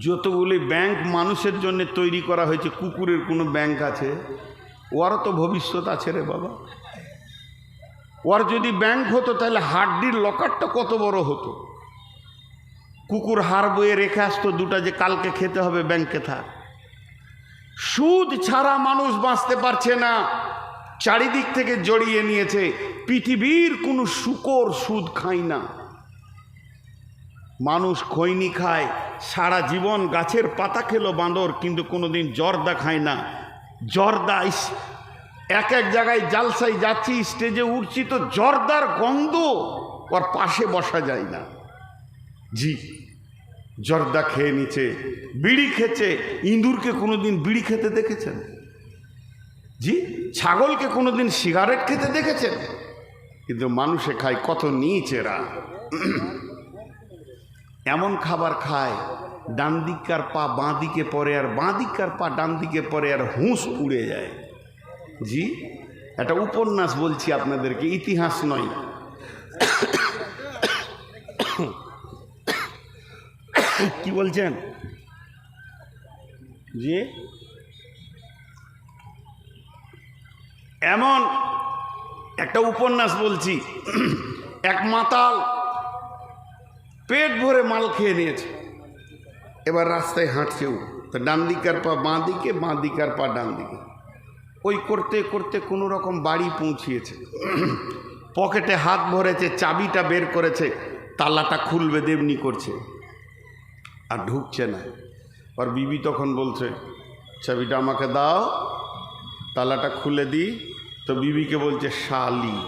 যতগুলি ব্যাংক মানুষের জন্য তৈরি করা হয়েছে, কুকুরের কোনো ব্যাংক আছে? ওরও তো ভবিষ্যৎ আছে রে বাবা। ওর যদি ব্যাংক হতো, তাহলে হাড্ডির লকারটা কত বড় হতো? কুকুর হার বয়ে রেখে আসতো দুটা যে কালকে খেতে হবে, ব্যাংকে থাক। সুদ ছাড়া মানুষ বাঁচতে পারছে না। চারিদিক থেকে জড়িয়ে নিয়েছে। পৃথিবীর কোনো শুকর সুদ খায় না। মানুষ খৈনি খায়। সারা জীবন গাছের পাতা খেলো বাঁদর, কিন্তু কোনোদিন জর্দা খায় না। জর্দা এক এক জায়গায় জালসাই যাচ্ছি, স্টেজে উঠছি, তো জর্দার গন্ধ ওর পাশে বসা যায় না। জি, জর্দা খেয়ে নিচে, বিড়ি খেছে ইঁদুরকে কোনোদিন বিড়ি খেতে দেখেছেন? জি, ছাগলকে কোনোদিন সিগারেট খেতে দেখেছেন? কিন্তু মানুষে খায় কত নিচেরা। এমন খাবার খায়, ডান দিককার পা বাঁ দিকে পরে আর বাঁ দিককার পা ডান দিকে পরে আর হুঁস উড়ে যায়। জি, একটা উপন্যাস বলছি আপনাদেরকে, ইতিহাস নয়। কি বলছেন? যে এমন একটা উপন্যাস বলছি, এক মাতাল পেট ভরে মাল খেয়ে নিয়েছে। এবার রাস্তায় হাঁটছেও। তো ডান দিকার পা বাঁ দিকে, বাঁ দিকার পা ডান দিকে। ওই করতে করতে কোনো রকম বাড়ি পৌঁছিয়েছে। পকেটে হাত ভরেছে, চাবিটা বের করেছে, তালাটা খুলবে দেবনি করছে। আর ঢুকছে না। আর বিবি তখন বলছে, চাবিটা আমাকে দাও, তালাটা খুলে দিই। তো বিবিকে বলছে, শালি।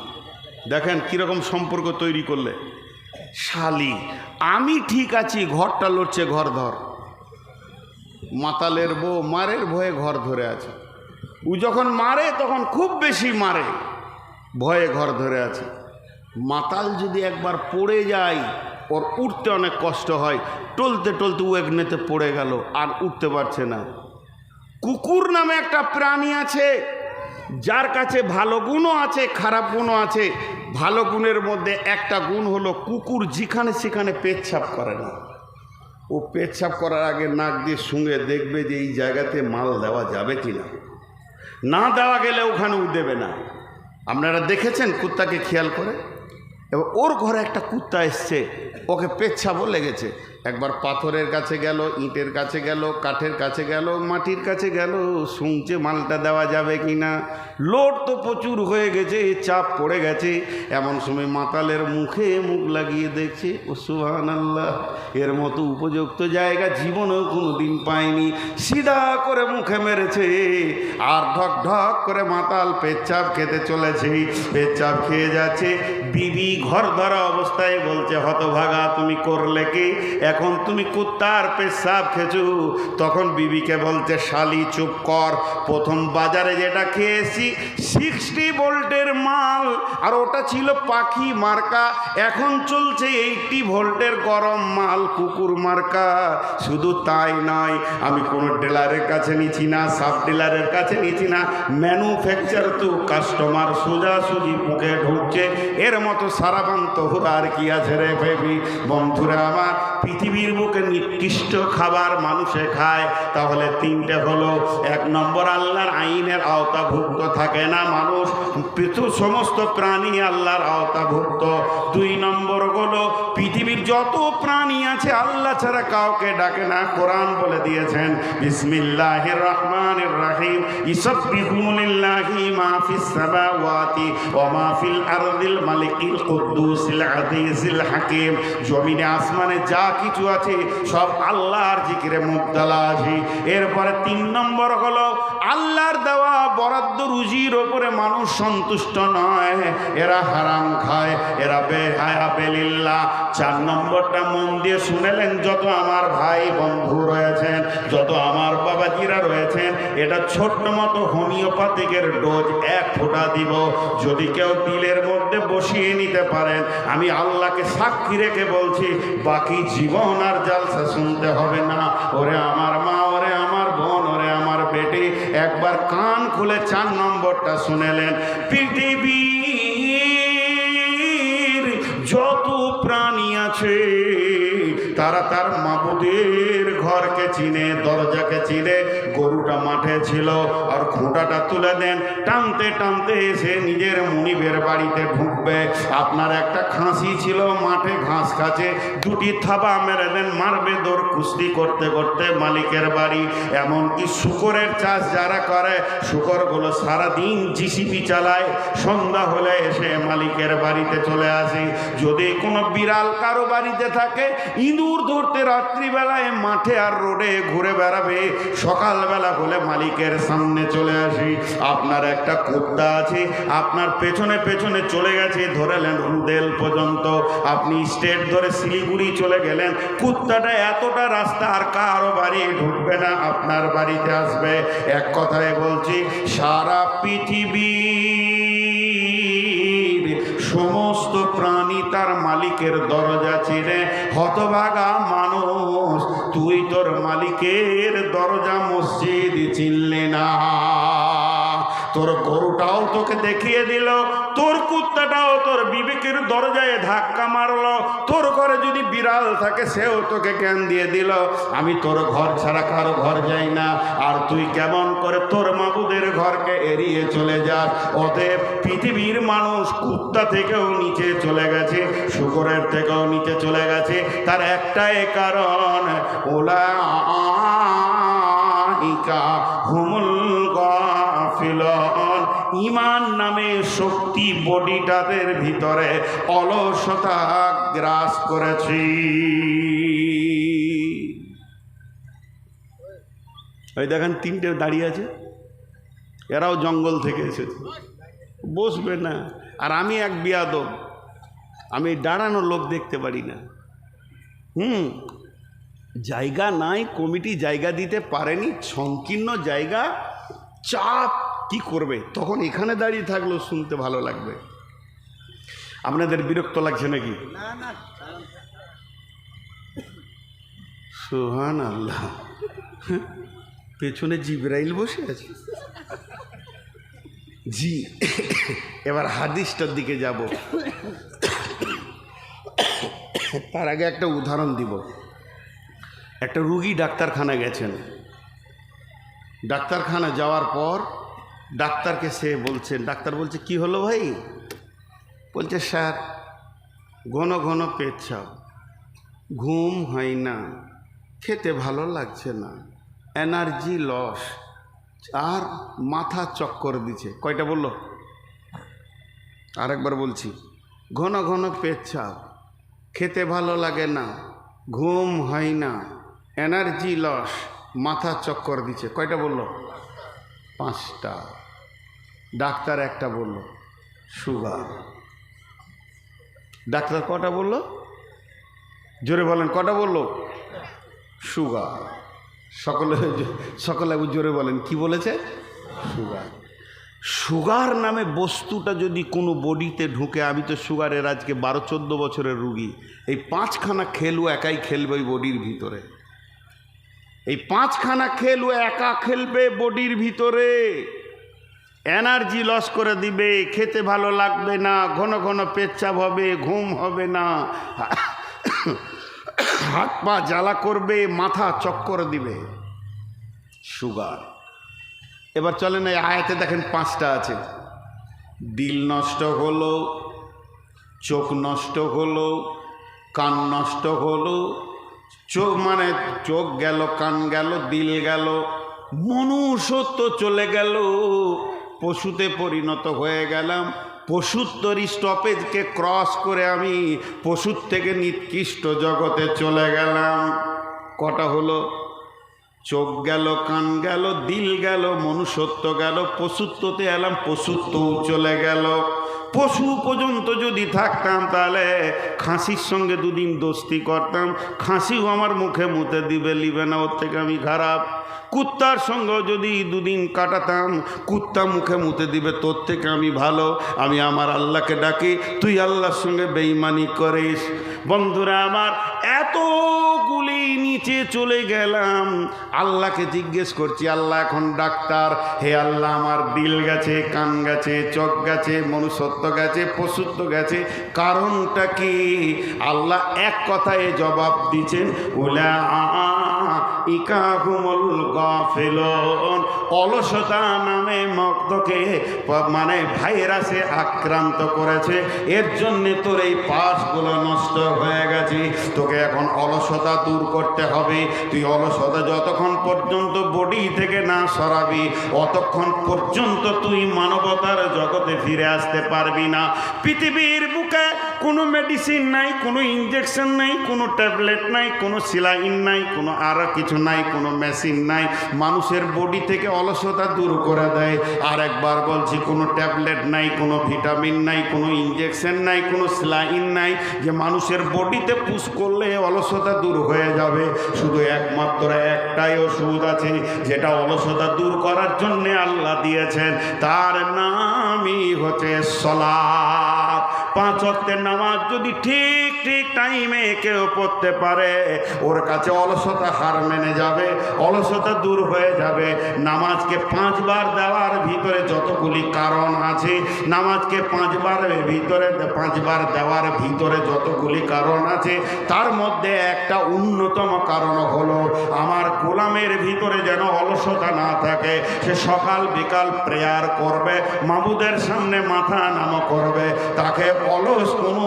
দেখেন কীরকম সম্পর্ক তৈরি করলে। শালি, আমি ঠিক আছি, ঘরটা লড়ছে ঘর ধর। মাতালের বউ মারের ভয়ে ঘর ধরে আছে। ও যখন মারে, তখন খুব বেশি মারে, ভয়ে ঘর ধরে আছে। মাতাল যদি একবার পড়ে যায়, ওর উঠতে অনেক কষ্ট হয়। টলতে টলতে ও একনেতে পড়ে গেল, আর উঠতে পারছে না। কুকুর নামে একটা প্রাণী আছে যার কাছে ভালো গুণও আছে, খারাপ গুণও আছে, ভালো গুণের মধ্যে একটা গুণ হলো কুকুর যেখানে সেখানে পেচ্ছাপ করে না। ও পেচ্ছাপ করার আগে নাক দিয়ে শুঙে দেখবে যে এই জায়গাতে মাল দেওয়া যাবে কি না না দেওয়া গেলে ওখানে ও দেবে না। আপনারা দেখেছেন কুত্তাকে খেয়াল করে? এবার ওর ঘরে একটা কুত্তা এসছে, ওকে পেচ্ছাপও লেগেছে। একবার পাথরের কাছে গেল, ইটের কাছে গেল, কাঠের কাছে গেল, মাটির কাছে গেল, শুনছে মালটা দেওয়া যাবে কি না লোড তো প্রচুর হয়ে গেছে, চাপ পড়ে গেছে। এমন সময় মাতালের মুখে মুখ লাগিয়ে দেখছে, ও সুহান আল্লাহ এর মতো উপযুক্ত জায়গা জীবনেও কোনো দিন পায়নি। সিধা করে মুখে মেরেছে, আর ঢক ঢক করে মাতাল পেচ্ছাপ খেতে চলেছে। পেচ্ছাপ খেয়ে যাচ্ছে, বিবি ঘর ধরা অবস্থায় বলছে, হতভাগা, তুমি করলে কি? এখন তুমি কুত্তার পেশাব খেছু তখন বিবিকে বলতে, শালি, চুপ কর। প্রথম বাজারে যেটা খেয়েছি, সিক্সটি ভোল্টের মাল, আর ওটা ছিল পাখি মার্কা। এখন চলছে এইটি ভোল্টের গরম মাল, কুকুর মার্কা। শুধু তাই নয়, আমি কোনো ডিলারের কাছে নিচ্ছি না, সাব ডিলারের কাছে নিচ্ছি না। ম্যানুফ্যাকচার তো কাস্টমার সোজাসুজি মুখে ঢুকছে। এর মতো সারাবান তোহরা আর কি আছে রে বেবি? বন্ধুরা আমার পৃথিবীর বুকে নিকৃষ্ট খাবার মানুষে খায়, তাহলে তিনটে হলো, এক নম্বর আল্লাহর আইনের আওতাভুক্ত থাকে না মানুষ, পৃথু সমস্ত প্রাণী আল্লাহর আওতাভুক্ত। দুই নম্বর হলো, পৃথিবীর যত প্রাণী আছে আল্লাহ ছাড়া কাউকে ডাকে না, কোরআন বলে দিয়েছেন বিসমিল্লাহ রহমান রাহিম ইসবিহুলিল্লাহি মাহফিস সামাওয়াতি ওয়া মাহফিল আরদিল মালিকিল কুদ্দুসিল আজিজিল হাকিম। জমিনে আসমানে যা কিছু আছে সব আল্লাহর জিকিরে মুক্তালা আছে এরপরে তিন নম্বর হলো আল্লাহর দেওয়া বরাদ্দ রুজির ওপরে মানুষ সন্তুষ্ট নয়। এরা হারাম খায়, এরা বেহায়া, বেলিল্লা। চার নম্বরটা মন দিয়ে শুনেলেন, যত আমার ভাই বন্ধু রয়েছেন, যত আমার বাবাজিরা রয়েছেন, এটা ছোট্ট মতো হোমিওপ্যাথিকের ডোজ এক ফোঁটা দিব। যদি কেউ দিলের মধ্যে বসিয়ে নিতে পারেন, আমি আল্লাহকে সাক্ষী রেখে বলছি, বাকি জীবন আর জালসা শুনতে হবে না। ওরে আমার মা একবার কান খুলে চার নম্বরটা শুনেলেন। পৃথিবীর যত প্রাণী আছে, তারা তার মাবুদের ঘরকে চিনে, দরজাকে চিনে গরুটা মাঠে ছিল আর খুঁটাটা তুলে দেন। টানতে টানতে এসে নিজের মনিবের বাড়িতে ঢুকবে। আপনার একটা খাসি ছিল, মাঠে ঘাস খাচ্ছে। দুটি থাবা মেরে দেন, মারবে দৌড়, কুস্তি করতে করতে মালিকের বাড়ি। এমনকি শুকরের চাষ যারা করে, শুকরগুলো সারাদিন জিসিপি চালায়। সন্ধ্যা হলে এসে মালিকের বাড়িতে চলে আসি। যদি কোনো বিড়াল কারও বাড়িতে থাকে, ইঁদুর ধরতে রাত্রিবেলায় মাঠে আর রোডে ঘুরে বেড়াবে। সকালবেলা হলে মালিকের সামনে চলে আসি। আপনার একটা কুত্তা আছে, আপনার পেছনে পেছনে চলে গেছে ধরেলেন রুদেল পর্যন্ত। আপনি স্টেট ধরে শিলিগুড়ি চলে গেলেন। কুত্তাটা এতটা রাস্তা আর কারও বাড়ি ঢুকবে না, আপনার বাড়িতে আসবে। এক কথায় বলছি, সারা পৃথিবীর সমস্ত প্রাণী তার মালিকের দরজা চিনে। হতভাগা মানুষ, তুই তোর মালিকের দরজা মসজিদ চিনলে না। তোর গরুটাও তোকে দেখিয়ে দিল, তোর কুত্তাটাও তোর বিবেকের দরজায় ধাক্কা মারলো, তোর ঘরে যদি বিড়াল থাকে, সেও তোকে জ্ঞান দিয়ে দিল। আমি তোর ঘর ছাড়া কারও ঘর যাই না, আর তুই কেমন করে তোর মাবুদের ঘরকে এড়িয়ে চলে যাস? অতএব পৃথিবীর মানুষ কুত্তা থেকেও নিচে চলে গেছে, শুকরের থেকেও নিচে চলে গেছে। তার একটাই কারণ ওলা হুমুল গাফিলন ইমান নামে শক্তি বডিটাদের ভিতরে অলসতা গ্রাস করেছি। ওই দেখেন, তিনটে দাঁড়িয়ে আছে। এরাও জঙ্গল থেকে এসেছে। বসবে না। আর আমি এক বিয়াদব। আমি দাঁড়ানো লোক দেখতে পারি না। হুম, জায়গা নাই, কমিটি জায়গা দিতে পারেনি, সংকীর্ণ জায়গা, চাপ কি করবে? তখন এখানে দাঁড়িয়ে থাকলেও শুনতে ভালো লাগবে। আপনাদের বিরক্ত লাগছে নাকি? সোহান আল্লাহ পেছনে জিব্রাইল বসে আছে। জি এবার হাদিসটার দিকে যাব। তার আগে একটা উদাহরণ দিব। একটা রুগী ডাক্তারখানা গেছেন। ডাক্তারখানা যাওয়ার পর ডাক্তারকে সে বলছেন ডাক্তার বলছে, কি হলো ভাই? বলছে, স্যার, ঘন ঘন পেচ্ছাপ ঘুম হয় না, খেতে ভালো লাগছে না, এনার্জি লস, আর মাথা চক্কর দিছে কয়টা বলল? আরেকবার বলছি, ঘন ঘন পেচ্ছাপ খেতে ভালো লাগে না, ঘুম হয় না, এনার্জি লস, মাথা চক্কর দিচ্ছে। কয়টা বলল? পাঁচটা। ডাক্তার একটা বলল, সুগার। ডাক্তার কটা বলল? জোরে বলেন, কটা বলল? সুগার। সকলে সকলে জোরে বলেন, কি বলেছে? সুগার। সুগার নামে বস্তুটা যদি কোনো বডিতে ঢুকে, আমি তো সুগারের আজকে বারো, চোদ্দ বছরের রুগী, এই পাঁচখানা খেলু একাই খেলবে ওই বডির ভিতরে। এই পাঁচখানা খেলু একা খেলবে বডির ভিতরে। এনার্জি লস করে দিবে, খেতে ভালো লাগবে না, ঘন ঘন পেচ্ছাপ হবে, ঘুম হবে না। হাত পা জ্বালা করবে, মাথা চক্কর দিবে। সুগার। এবার চলেন এই আয়াতে দেখেন পাঁচটা আছে। দিল নষ্ট হলো, চোখ নষ্ট হলো, কান নষ্ট হলো, চোখ মানে চোখ গেল, কান গেল, দিল গেল, মনুষ্যত্ব চলে গেল। পশুতে পরিণত হয়ে গেলাম। পশুত্বর স্টপেজকে ক্রস করে আমি পশুর থেকে নিকৃষ্ট জগতে চলে গেলাম। কটা হলো? চোখ গেল, কান গেল, দিল গেল, মনুষ্যত্ব গেল, পশুত্বতে এলাম, পশুত্বও চলে গেল। পশু পর্যন্ত যদি থাকতাম তাহলে খাসির সঙ্গে দুদিন দোস্তি করতাম। খাসিও আমার মুখে মুতে দিবে লিবে না, ওর থেকে আমি খারাপ। কুত্তার সঙ্গে যদি দুদিন কাটাতাম, কুত্তা মুখে মুতে দিবে, তোর থেকে আমি ভালো, আমি আমার আল্লাহকে ডাকি, তুই আল্লাহর সঙ্গে বেইমানি করিস। বন্ধুরা আমার এতগুলি নিচে চলে গেলাম। আল্লাহকে জিজ্ঞেস করছি, আল্লাহ এখন ডাক্তার? হে আল্লাহ, আমার দিল গেছে, কান গেছে, চোখ গেছে, মনুষ্যত্ব গেছে, পশুত্ব গেছে, কারণটা কি? আল্লাহ এক কথায় জবাব দিচ্ছেন, ওলা ইকাহুমুল গাফিলুন। অলসতা নামে মগ্ধকে প- মানে ভাইরাসে আক্রান্ত করেছে। এর জন্য তোর এই পাশগুলো নষ্ট হয়ে গেছে। তোকে এখন অলসতা দূর করতে হবে। তুই অলসতা যতক্ষণ পর্যন্ত বডি থেকে না সরাবি, অতক্ষণ পর্যন্ত তুই মানবতার জগতে ফিরে আসতে পারবি না। পৃথিবীর কোনো মেডিসিন নাই, কোনো ইঞ্জেকশন নাই, কোনো ট্যাবলেট নাই, কোনো সিলাইন নাই, কোনো আর কিছু নাই, কোনো মেশিন নাই। মানুষের বডি থেকে অলসতা দূর করে দেয়। আর একবার বলছি, কোনো ট্যাবলেট নাই, কোনো ভিটামিন নাই, কোনো ইঞ্জেকশন নাই, কোনো সিলাইন নাই। যে মানুষের বডিতে পুশ করলে অলসতা দূর হয়ে যাবে। শুধু একমাত্র একটাই ওষুধ আছে, যেটা অলসতা দূর করার জন্যে আল্লাহ দিয়েছেন। তার নামই হচ্ছে সলাপ পাঁচ অক্টের নামাজ যদি ঠিক ঠিক টাইমে কেউ পড়তে পারে। ওর কাছে অলসতা হার মেনে যাবে, অলসতা দূর হয়ে যাবে। নামাজকে পাঁচবার দেওয়ার ভিতরে যতগুলি কারণ আছে, নামাজকে পাঁচবার ভিতরে, পাঁচবার দেওয়ার ভিতরে যতগুলি কারণ আছে, তার মধ্যে একটা অন্যতম কারণ হলো, আমার গোলামের ভিতরে যেন অলসতা না থাকে, সে সকাল বিকাল প্রেয়ার করবে, মাবুদের সামনে মাথা নাম করবে, তাকে অলস কোনো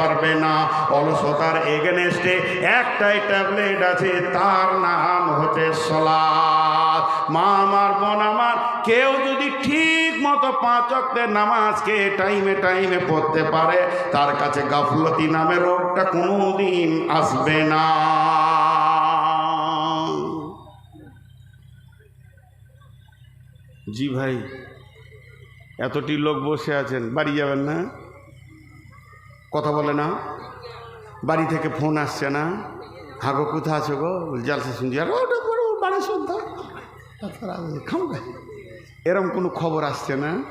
পারবে না। অলসতার এগেনেস্টে একটাই ট্যাবলেট আছে, তার নাম হচ্ছে সলাদ মা আমার বোন আমার, কেউ যদি ঠিক মতো পাঁচ অক্টের নামাজকে টাইমে টাইমে পড়তে পারে, তার কাছে গাফলতি নামে রোগটা কোনো দিন আসবে না। জি ভাই, এতটি লোক বসে আছেন, বাড়ি যাবেন না? কথা বলে না। বাড়ি থেকে ফোন আসছে না। হাগো কোথা আছো গো? জালসা শুনছি। আর, ওটা বড় বাড়ি শুনতে এরম কোনো খবর আসছে না?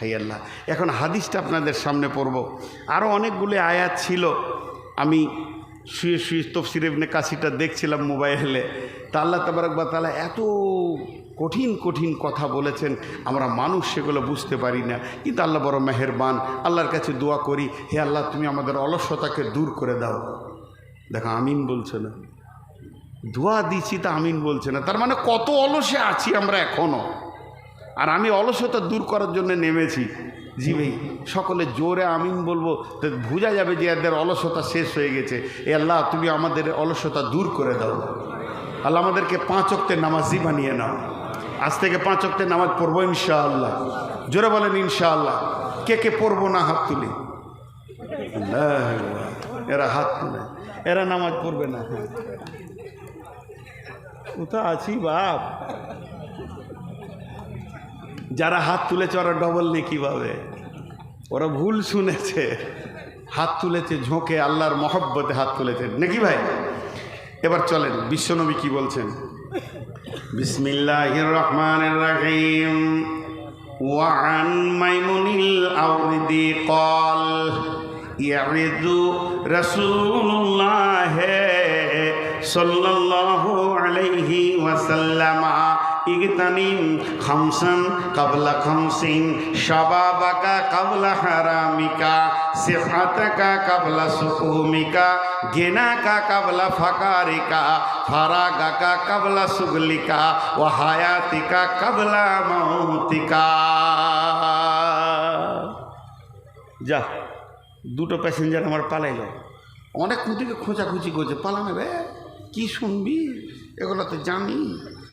হাই আল্লাহ। এখন হাদিসটা আপনাদের সামনে পড়ব। আরও অনেকগুলি আয়াত ছিল। আমি শুয়ে শুয়ে তফসির ইবনে কাশিটা দেখছিলাম মোবাইলে। তা আল্লাহ তাবারকবা তালা এত কঠিন কঠিন কথা বলেছেন, আমরা মানুষ সেগুলো বুঝতে পারি না। কিন্তু আল্লাহ বড় মেহেরবান, আল্লাহর কাছে দোয়া করি, হে আল্লাহ তুমি আমাদের অলসতাকে দূর করে দাও। দেখো, আমিন বলছে না। দোয়া দিচ্ছি তা আমিন বলছে না। তার মানে কত অলসে আছি আমরা এখনও আর আমি অলসতা দূর করার জন্য নেমেছি। জি ভাই সকলে জোরে আমিন বলব। তো বোঝা যাবে যে এদের অলসতা শেষ হয়ে গেছে। এ আল্লাহ, তুমি আমাদের অলসতা দূর করে দাও। আল্লাহ আমাদেরকে পাঁচ অক্টের নামাজি বানিয়ে নাও। আজ থেকে পাঁচ অক্টের নামাজ পড়ব ইনশাআল্লাহ। জোরে বলেন ইনশাআল্লাহ। কে কে পড়ব না হাত তুলি? এরা হাত তুলে। এরা নামাজ পড়বে না। হ্যাঁ। কোথা আছি বাপ? যারা হাত তুলেছে ওরা ডবল নেকি পাবে ওরা ভুল শুনেছে হাত তুলেছে ঝোঁকে আল্লাহর মহব্বতে হাত তুলেছে নাকি ভাই এবার চলেন বিশ্বনবী কি বলছেন বিসমিল্লাহ রহমান রাহিম وعن ميمون الأوردي قال يعرض رسول الله صلى الله عليه وسلم ইগতানিম খামসান কাবলা খামসিন, শাবাবাকা কাবলা হারামিকা সিফাতাকা কাবলা সুকুমিকা, গেনাকা কাবলা ফাকারিকা, ফারাগাকা কাবলা সুগলিকা, ও হায়াতিকা কাবলা মৌতিকা যা, দুটো প্যাসেঞ্জার আমার পালাইল। অনেক কুটিকে খোঁজাখুঁজি করছে, পালানো রে কী শুনবি? এগুলো তো জানি।